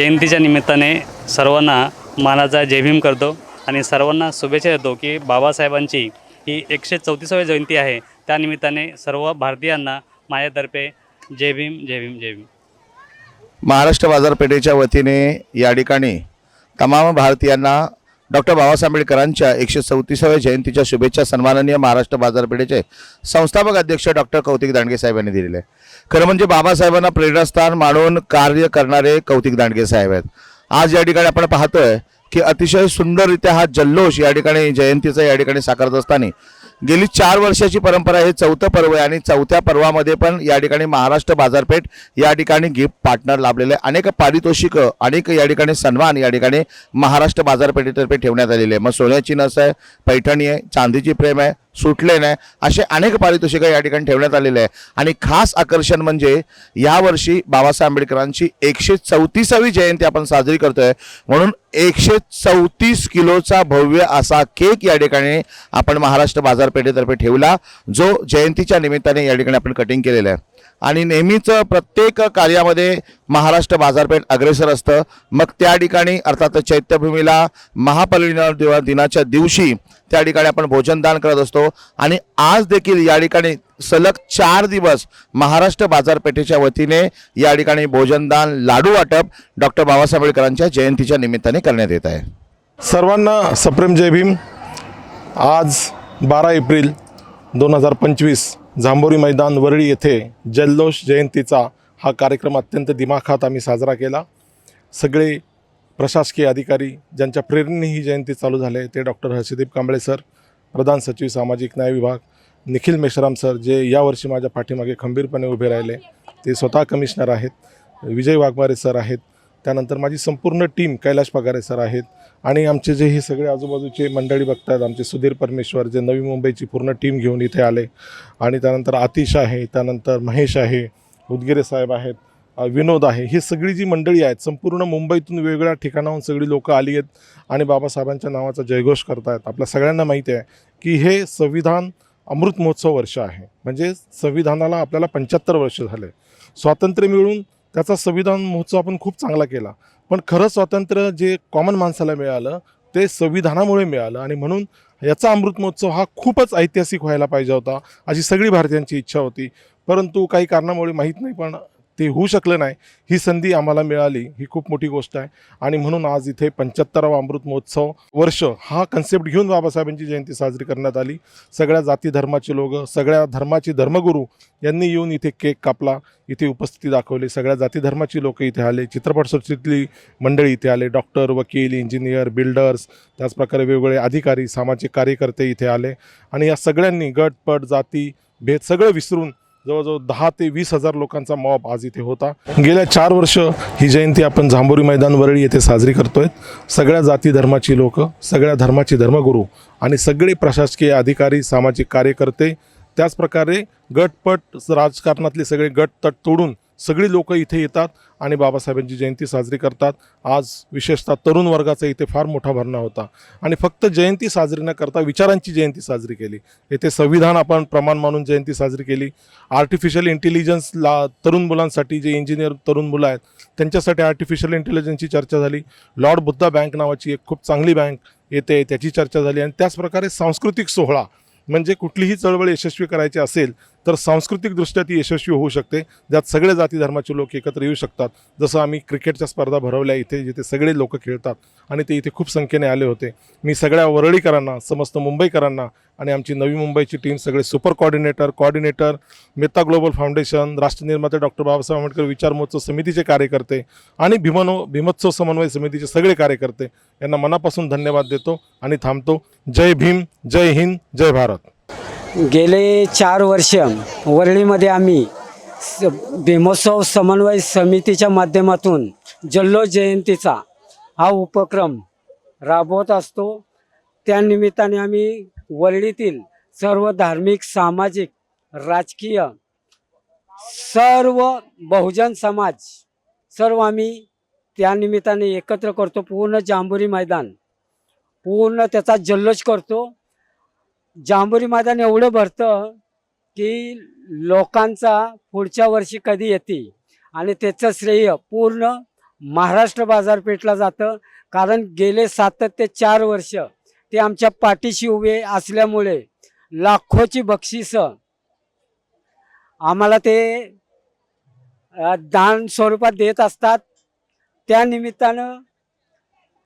जयंतीच्या निमित्ताने सर्वांना मानाचा जयभीम करतो आणि सर्वांना शुभेच्छा देतो की बाबासाहेबांची ही एकशे चौतीसावी जयंती आहे. त्यानिमित्ताने सर्व भारतीयांना माझ्यातर्फे जय भीम जय भीम जय भीम. महाराष्ट्र बाजारपेठेच्या वतीने या ठिकाणी तमाम भारतीयांना डॉक्टर बाबासाहेब आंबेडकरांच्या एकशे चौतीसाव्या जयंतीच्या शुभेच्छा सन्माननीय महाराष्ट्र बाजारपेठेचे संस्थापक अध्यक्ष डॉक्टर कौतिक दांडगे साहेब यांनी दिलेले आहे. खरं म्हणजे बाबासाहेबांना प्रेरणास्थान मानून कार्य करणारे कौतिक दांडगे साहेब आहेत आज या ठिकाणी आपण पाहतोय की अतिशय सुंदररित्या हा जल्लोष या ठिकाणी जयंतीचा या ठिकाणी साकारत असताना गेली चार वर्षाची परंपरा हे चौथं पर्व आहे आणि चौथ्या पर्वामध्ये पण या ठिकाणी महाराष्ट्र बाजारपेठ या ठिकाणी गिफ्ट पार्टनर लाभलेले आहे. अनेक पारितोषिक अनेक या ठिकाणी सन्मान या ठिकाणी महाराष्ट्र बाजारपेठेतर्फे ठेवण्यात आलेले आहे मग सोन्याची नस आहे पैठणी आहे चांदीची प्रेम आहे सुटले नाही. असे अनेक पारितोषिकं या ठिकाणी ठेवण्यात आलेले आहे आणि खास आकर्षण म्हणजे यावर्षी बाबासाहेब आंबेडकरांची एकशे चौतीसावी जयंती आपण साजरी करतोय. म्हणून एकशे चौतीस किलोचा भव्य असा केक या ठिकाणी आपण महाराष्ट्र बाजारपेठेतर्फे ठेवला जो जयंतीच्या निमित्ताने या ठिकाणी आपण कटिंग केलेलं आहे. आणि नेहमीच प्रत्येक कार्यामध्ये महाराष्ट्र बाजारपेठ अग्रेसर असतं. मग त्या ठिकाणी अर्थात चैत्यभूमीला महापरिनिर्वाण दिवा- दिनाच्या दिवशी त्या ठिकाणी आपण भोजनदान करत असतो. आणि आज देखील या ठिकाणी सलग चार दिवस महाराष्ट्र बाजारपेठेच्या वतीने या ठिकाणी भोजनदान लाडू वाटप डॉक्टर बाबासाहेब आंबेडकरांच्या जयंतीच्या निमित्ताने करण्यात येत आहे. सर्वांना सप्रेम जय भीम. आज बारा एप्रिल दोन हजार पंचवीस जांभोरी मैदान वरळी येथे जल्लोष जयंतीचा हा कार्यक्रम अत्यंत दिमाखात आम्ही साजरा केला. सगळे प्रशासकीय अधिकारी ज्यांच्या प्रेरणेने ही जयंती चालू झाली ते डॉक्टर हर्षदीप कांबळे सर प्रधान सचिव सामाजिक न्याय विभाग निखिल मेश्राम सर जे यावर्षी माझ्या पाठीमागे खंबीरपणे उभे राहिले ते स्वतः कमिशनर आहेत विजय वाघमारे सर आहेत त्यानंतर माझी संपूर्ण टीम कैलाश पगारे सर आहेत आणि आमचे जे हे सगळे आजूबाजूचे मंडळी बघतात आमचे सुधीर परमेश्वर जे नवी मुंबईची पूर्ण टीम घेऊन इथे आले आणि त्यानंतर आतिश आहे त्यानंतर महेश आहे उदगिरे साहेब आहेत विनोद आहे. ही सगळी जी मंडळी आहेत संपूर्ण मुंबईतून वेगवेगळ्या ठिकाणाहून सगळी लोकं आली आहेत आणि बाबासाहेबांच्या नावाचा जयघोष करतायत. आपल्या सगळ्यांना माहिती आहे की हे संविधान अमृत महोत्सव वर्ष आहे. म्हणजे संविधानाला आपल्याला पंच्याहत्तर वर्ष झाले. स्वातंत्र्य मिळून त्याचा संविधान महोत्सव आपण खूप चांगला केला. पण खरं स्वातंत्र्य जे कॉमन माणसाला मिळालं ते संविधानामुळे मिळालं आणि म्हणून याचा अमृत महोत्सव हा खूपच ऐतिहासिक व्हायला पाहिजे होता अशी सगळी भारतीयांची इच्छा होती. परंतु काही कारणामुळे माहीत नाही पण ते होऊ शकलं नाही ही संधी आम्हाला मिळाली ही खूप मोठी गोष्ट आहे. आणि म्हणून आज इथे पंच्याहत्तरावा अमृत महोत्सव वर्ष हा कन्सेप्ट घेऊन बाबासाहेबांची जयंती साजरी करण्यात आली. सगळ्या जाती धर्माचे लोक सगळ्या धर्माचे धर्मगुरू यांनी येऊन इथे केक कापला इथे उपस्थिती दाखवली. सगळ्या जाती धर्माची लोक इथे आले चित्रपटसृष्टीतली मंडळी इथे आले डॉक्टर वकील इंजिनियर बिल्डर्स त्याचप्रकारे वेगवेगळे अधिकारी सामाजिक कार्यकर्ते इथे आले. आणि या सगळ्यांनी गटपट जाती भेद सगळं विसरून जवळजवळ दहा ते वीस हजार लोकांचा मॉब आज इथे होता. गेल्या चार वर्ष ही जयंती आपण जांभोरी मैदान वरळी येथे साजरी करतोय. सगळ्या जाती धर्माची लोक सगळ्या धर्माचे धर्मगुरू आणि सगळे प्रशासकीय अधिकारी सामाजिक कार्यकर्ते त्याचप्रकारे गटपट राजकारणातले सगळे गटतट तोडून सगळी लोक इथे येतात आणि बाबासाहेबांची जयंती साजरी करतात. आज विशेषतः तरुण वर्गाचा इथे फार मोठा भरणा होता. आणि फक्त जयंती साजरी न करता विचारांची जयंती साजरी केली. येथे संविधान आपण प्रमाण मानून जयंती साजरी केली. आर्टिफिशियल इंटेलिजन्स ला तरुण मुलांसाठी जे इंजिनियर तरुण मुलं आहेत त्यांच्यासाठी आर्टिफिशियल इंटेलिजन्सची चर्चा झाली. लॉर्ड बुद्धा बँक नावाची एक खूप चांगली बँक येते त्याची चर्चा झाली. आणि त्याचप्रकारे सांस्कृतिक सोहळा म्हणजे कुठलीही चळवळ यशस्वी करायची असेल तर सांस्कृतिकदृष्ट्या ती यशस्वी होऊ शकते. ज्यात सगळे जाती धर्माचे लोक एकत्र येऊ शकतात. जसं आम्ही क्रिकेटच्या स्पर्धा भरवल्या इथे जिथे सगळे लोक खेळतात आणि ते इथे खूप संख्येने आले होते. मी सगळ्या वरळीकरांना समस्त मुंबईकरांना आणि आमची नवी मुंबईची टीम सगळे super coordinator coordinator Metta global foundation राष्ट्रनिर्माते doctor Babasaheb Ambedkar विचार महोत्सव समितीचे कार्यकर्ते आणि भीमनो भीमोत्सव समन्वय समितीचे सगळे कार्यकर्ते यांना मनापासून धन्यवाद देतो आणि थांबतो. जय भीम जय हिंद जय भारत. गेले चार वर्ष वरळीमध्ये आम्ही स भीमोत्सव समन्वय समितीच्या माध्यमातून जल्लो जयंतीचा हा उपक्रम राबवत असतो. त्यानिमित्ताने आम्ही वरळीतील सर्व धार्मिक सामाजिक राजकीय सर्व बहुजन समाज सर्व आम्ही त्यानिमित्ताने एकत्र करतो. पूर्ण जांभुरी मैदान पूर्ण त्याचा जल्लोष करतो. जांभुरी मैदान एवढं भरतं की लोकांचा पुढच्या वर्षी कधी येते आणि त्याचं श्रेय पूर्ण महाराष्ट्र बाजारपेठला जातं. कारण गेले सातत्य चार वर्ष ते आमच्या पाठीशी उभे असल्यामुळे लाखोची बक्षिसं आम्हाला ते दान स्वरूपात देत असतात. त्या निमित्तानं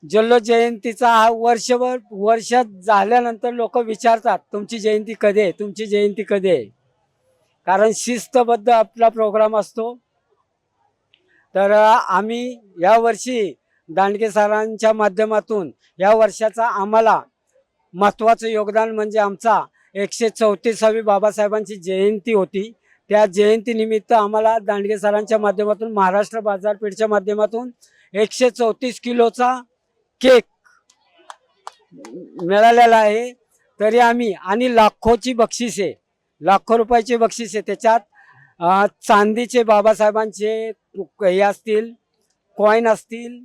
जल्लो जयंतीचा हा वर्षभर वर्ष झाल्यानंतर लोक विचारतात तुमची जयंती कधी आहे? तुमची जयंती कधी आहे? कारण शिस्तबद्ध आपला प्रोग्राम असतो. तर आम्ही यावर्षी दांडगे सरांच्या माध्यमातून या वर्षाचा आम्हाला महत्त्वाचं योगदान म्हणजे आमचा एकशे चौतीसावी बाबासाहेबांची जयंती होती. त्या जयंतीनिमित्त आम्हाला दांडगे सरांच्या माध्यमातून महाराष्ट्र बाजारपेठच्या माध्यमातून एकशे चौतीस किलोचा केक मिळालेला आहे. तरी आम्ही आणि लाखोची बक्षिसे लाखो रुपयाची बक्षिसे त्याच्यात चांदीचे बाबासाहेबांचे हे असतील कॉईन असतील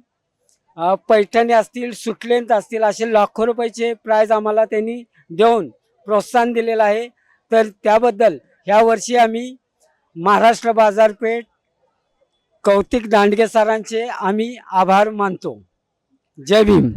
पैठणी असतील सुटलेंत असतील असे लाखो रुपयाचे प्राईज आम्हाला त्यांनी देऊन प्रोत्साहन दिलेलं आहे. तर त्याबद्दल ह्या वर्षी आम्ही महाराष्ट्र बाजारपेठ कौतिक दांडगे सरांचे आम्ही आभार मानतो. जय भीम.